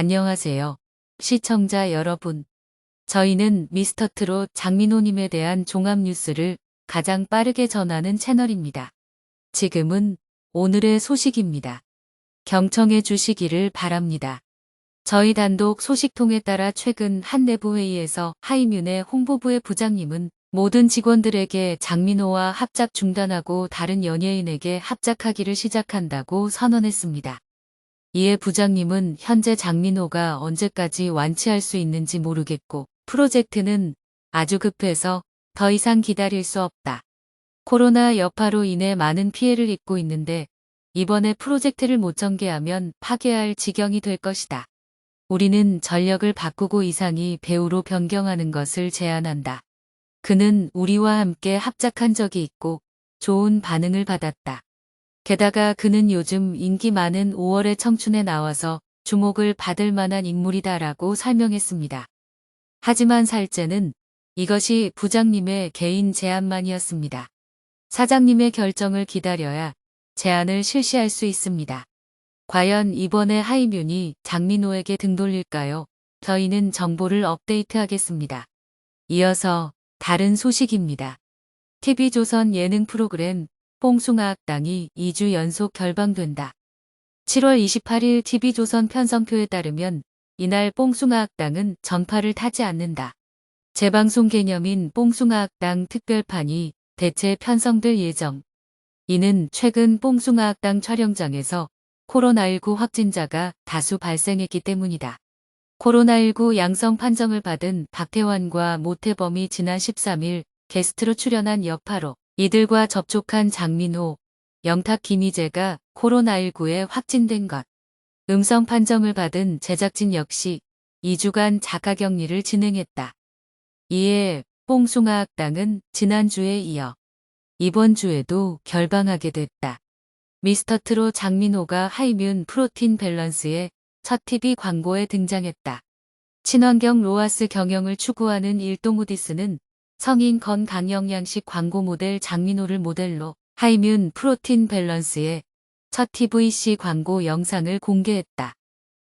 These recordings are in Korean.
안녕하세요. 시청자 여러분. 저희는 미스터트롯 장민호님에 대한 종합 뉴스를 가장 빠르게 전하는 채널입니다. 지금은 오늘의 소식입니다. 경청해 주시기를 바랍니다. 저희 단독 소식통에 따라 최근 한 내부회의에서 하이뮨의 홍보부의 부장님은 모든 직원들에게 장민호와 합작 중단하고 다른 연예인에게 합작하기를 시작한다고 선언했습니다. 이에 부장님은 현재 장민호가 언제까지 완치할 수 있는지 모르겠고 프로젝트는 아주 급해서 더 이상 기다릴 수 없다. 코로나 여파로 인해 많은 피해를 입고 있는데 이번에 프로젝트를 못 전개하면 파괴할 지경이 될 것이다. 우리는 전력을 바꾸고 이상이 배우로 변경하는 것을 제안한다. 그는 우리와 함께 합작한 적이 있고 좋은 반응을 받았다. 게다가 그는 요즘 인기 많은 5월의 청춘에 나와서 주목을 받을 만한 인물이다라고 설명했습니다. 하지만 살째는 이것이 부장님의 개인 제안만이었습니다. 사장님의 결정을 기다려야 제안을 실시할 수 있습니다. 과연 이번에 하이뮨이 장민호에게 등 돌릴까요? 저희는 정보를 업데이트하겠습니다. 이어서 다른 소식입니다. TV조선 예능 프로그램 뽕숭아학당이 2주 연속 결방된다. 7월 28일 TV조선 편성표에 따르면 이날 뽕숭아학당은 전파를 타지 않는다. 재방송 개념인 뽕숭아학당 특별판이 대체 편성될 예정. 이는 최근 뽕숭아학당 촬영장에서 코로나19 확진자가 다수 발생했기 때문이다. 코로나19 양성 판정을 받은 박태환과 모태범이 지난 13일 게스트로 출연한 여파로 이들과 접촉한 장민호, 영탁 김희재가 코로나19에 확진된 것. 음성 판정을 받은 제작진 역시 2주간 자가 격리를 진행했다. 이에 뽕숭아 학당은 지난주에 이어 이번 주에도 결방하게 됐다. 미스터트로 장민호가 하이뮨 프로틴 밸런스의 첫 TV 광고에 등장했다. 친환경 로아스 경영을 추구하는 일동우디스는 성인 건강영양식 광고 모델 장민호를 모델로 하이뮨 프로틴 밸런스의 첫 TVC 광고 영상을 공개했다.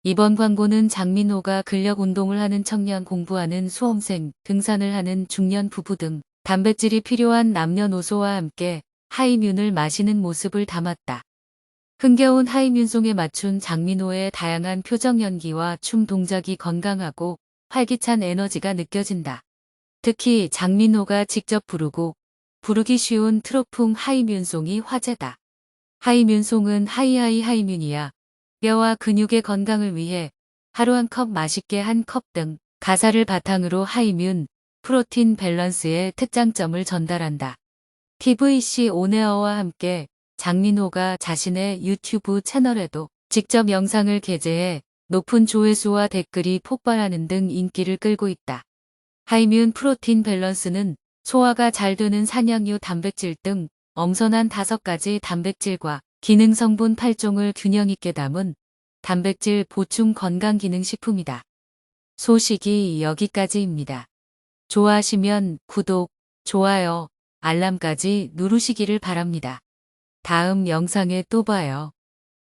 이번 광고는 장민호가 근력 운동을 하는 청년 공부하는 수험생, 등산을 하는 중년 부부 등 단백질이 필요한 남녀노소와 함께 하이뮨을 마시는 모습을 담았다. 흥겨운 하이뮨송에 맞춘 장민호의 다양한 표정 연기와 춤 동작이 건강하고 활기찬 에너지가 느껴진다. 특히 장민호가 직접 부르고 부르기 쉬운 트로풍 하이뮨송이 화제다. 하이뮨송은 하이하이 하이뮨이야. 뼈와 근육의 건강을 위해 하루 한 컵 맛있게 한 컵 등 가사를 바탕으로 하이뮨, 프로틴 밸런스의 특장점을 전달한다. TVC 온에어와 함께 장민호가 자신의 유튜브 채널에도 직접 영상을 게재해 높은 조회수와 댓글이 폭발하는 등 인기를 끌고 있다. 하이뮨 프로틴 밸런스는 소화가 잘 되는 산양유 단백질 등 엄선한 다섯 가지 단백질과 기능 성분 8종을 균형 있게 담은 단백질 보충 건강기능식품이다. 소식이 여기까지입니다. 좋아하시면 구독, 좋아요, 알람까지 누르시기를 바랍니다. 다음 영상에 또 봐요.